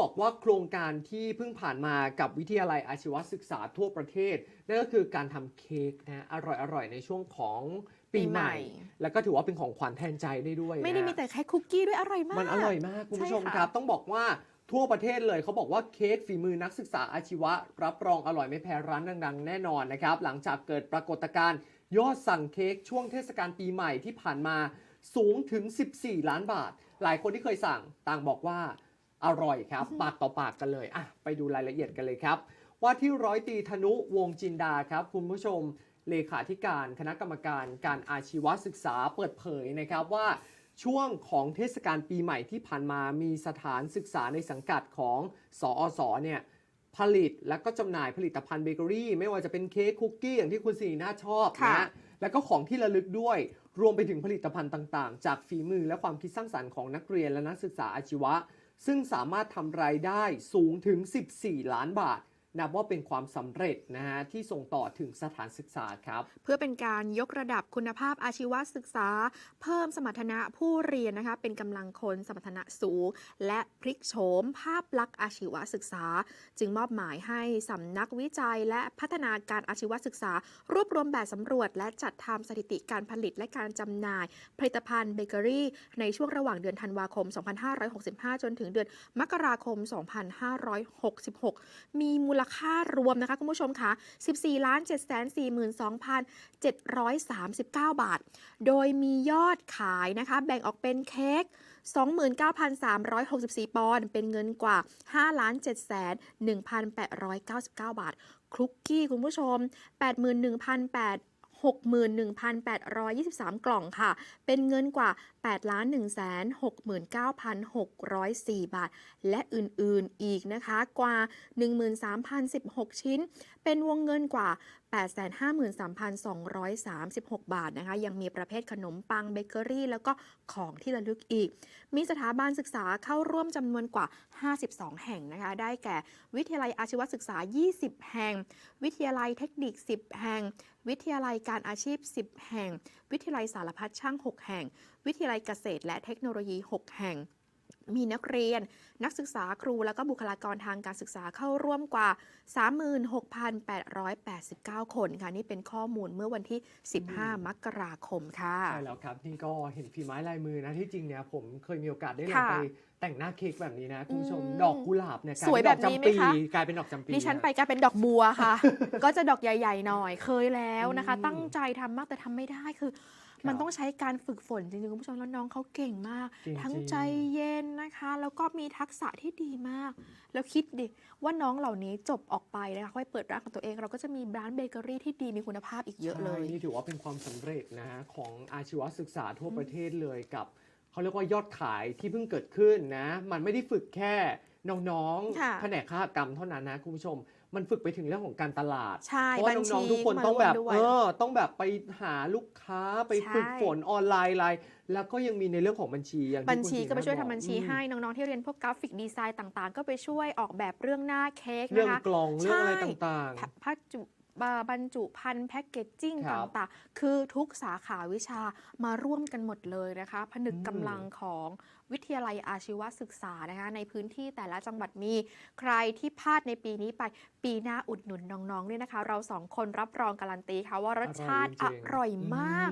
บอกว่าโครงการที่เพิ่งผ่านมากับวิทยาลัยอาชีวศึกษาทั่วประเทศนั่นก็คือการทำเค้กนะอร่อยๆในช่วงของปีใหม่ปีใหม่ แล้วก็ถือว่าเป็นของขวัญแทนใจได้ด้วยไม่ได้นะมีแต่แค่คุกกี้ด้วยอร่อยมาก มันอร่อยมากคุณผู้ชมใช่ค่ะครับ ต้องบอกว่าทั่วประเทศเลยเขาบอกว่าเค้กฝีมือนักศึกษาอาชีวะ รับรองอร่อยไม่แพ้ร้านดังๆ แน่นอนนะครับ หลังจากเกิดปรากฏการณ์ยอดสั่งเค้กช่วงเทศกาลปีใหม่ที่ผ่านมาสูงถึง 14 ล้านบาท หลายคนที่เคยสั่งต่างบอกว่า อร่อยครับ ปากต่อปากกันเลยอะไปดูรายละเอียดกันเลยครับ ว่าที่ร้อยตรีธนุวงศ์จินดาครับคุณผู้ชมเลขาธิการคณะกรรมการการอาชีวศึกษาเปิดเผยนะครับว่าช่วงของเทศกาลปีใหม่ที่ผ่านมามีสถานศึกษาในสังกัดของสอสเนี่ยผลิตและก็จำหน่ายผลิตภัณฑ์เบเกอรี่ ไม่ว่าจะเป็นเค้กคุกกี้อย่างที่คุณสีน่าชอบค่ะนะแล้วก็ของที่ระลึกด้วย รวมไปถึงผลิตภัณฑ์ต่างๆ จากฝีมือและความคิดสร้างสรรค์ของนักเรียนและนักศึกษาอาชีวะ ซึ่งสามารถทำรายได้สูงถึง 14 ล้านบาท นับว่าเป็นความสำเร็จนะฮะที่ส่งต่อถึงสถานศึกษาครับ เพื่อเป็นการยกระดับคุณภาพอาชีวศึกษา เพิ่มสมรรถนะผู้เรียนนะคะเป็นกำลังคนสมรรถนะสูง และพลิกโฉมภาพลักษณ์อาชีวศึกษา จึงมอบหมายให้สำนักวิจัยและพัฒนาการอาชีวศึกษา รวบรวมแบบสำรวจ และจัดทำสถิติการผลิตและการจำหน่าย ผลิตภัณฑ์เบเกอรี่ ในช่วงระหว่างเดือนธันวาคม 2565 จนถึงเดือนมกราคม 2566 มีมูลค่ารวมนะคะคุณผู้ชมคะ14ล้าน7 4 2 739 บาท โดยมียอดขายนะคะ แบ่งออกเป็นเค้ก29,364 ปอนด์ เป็นเงินกว่า5ล้าน7 1,899 บาท คลุกกี้คุณผู้ชม 81,800 61,823 กล่องค่ะ เป็นเงินกว่า 8 1 69,604 บาท และอื่นๆอีกนะคะกว่า 13,016 ชิ้น เป็นวงเงินกว่า 853,236 บาทนะคะ ยังมีประเภทขนมปังเบเกอรี่ แล้วก็ของที่ระลึกอีก มีสถาบันศึกษาเข้าร่วมจำนวนกว่า 52 แห่งนะคะ ได้แก่วิทยาลัยอาชีวศึกษา 20 แห่ง วิทยาลัยเทคนิค 10 แห่ง วิทยาลัยการอาชีพ 10 แห่ง วิทยาลัยสารพัดช่าง 6 แห่ง วิทยาลัยเกษตรและเทคโนโลยี 6 แห่ง มีนักเรียน นักศึกษาครู แล้วก็บุคลากรทางการศึกษาเข้าร่วมกว่า 36,889 คนค่ะ นี่เป็นข้อมูลเมื่อวันที่ 15 มกราคมค่ะ ใช่แล้วครับ นี่ก็เห็นฝีไม้ลายมือนะ ที่จริงเนี่ยผมเคยมีโอกาสได้ลองค่ะไปแต่งหน้าเค้กแบบนี้นะ คุณผู้ชมอืมดอกกุหลาบเนี่ยกลายสวยเป็นดอกแบบนี้จำไหมปีคะกลายเป็นดอกจำปีดิฉันไปะกลายเป็นดอกบัวค่ะ ก็จะดอกใหญ่ ๆ หน่อยเคยแล้วนะคะอืมตั้งใจทำมากแต่ทำไม่ได้คือ มันครับต้องใช้การฝึกฝนจริงๆคุณผู้ชมแล้วน้องเขาเก่งมากเก่งทั้งจริงใจเย็นนะคะ แล้วก็มีทักษะที่ดีมาก แล้วคิดดิว่าน้องเหล่านี้จบออกไปนะคะค่อยเปิดร้านของตัวเอง เราก็จะมีร้านเบเกอรี่ที่ดีมีคุณภาพอีกเยอะเลย ใช่นี่ถือว่าเป็นความสำเร็จนะฮะของอาชีวศึกษาทั่วประเทศเลยกับเขาเรียกว่ายอดขายที่เพิ่งเกิดขึ้นนะ มันไม่ได้ฝึกแค่ น้องค่ะๆแผนกค้ากรรมเท่านั้นนะคุณผู้ชม มันฝึกไปถึงเรื่องของการตลาดใช่เพราะว่าบัญชีน้องๆทุกคนมาต้องแบบร่วมด้วยเออต้องแบบไปหาลูกค้าไปใช่ฝึกฝนออนไลน์อะไรแล้วก็ยังมีในเรื่องของบัญชีอย่างที่บัญชีคุณก็ไปช่วยศรีทำบัญชีบอกให้น้องๆที่เรียนพวกกราฟิกดีไซน์ต่างๆ ก็ไปช่วยออกแบบเรื่องหน้าเค้กเรื่องนะคะกล่องเรื่องอะไรใช่ต่างพัพัจุ บาบรรจุพันธุ์แพ็กเกจจิ้งครัตบ่างๆ คือทุกสาขาวิชามาร่วมกันหมดเลยนะคะ ผนึกอืมกำลังของวิทยาลัยอาชีวศึกษานะคะ ในพื้นที่แต่ละจังหวัดมี ใครที่พลาดในปีนี้ไปปีหน้าอุดหนุนน้องๆเนี่ยนะคะ เราสองคนรับรองการันตีค่ะว่ารสชาติออร่อยจริงๆร่อยมาก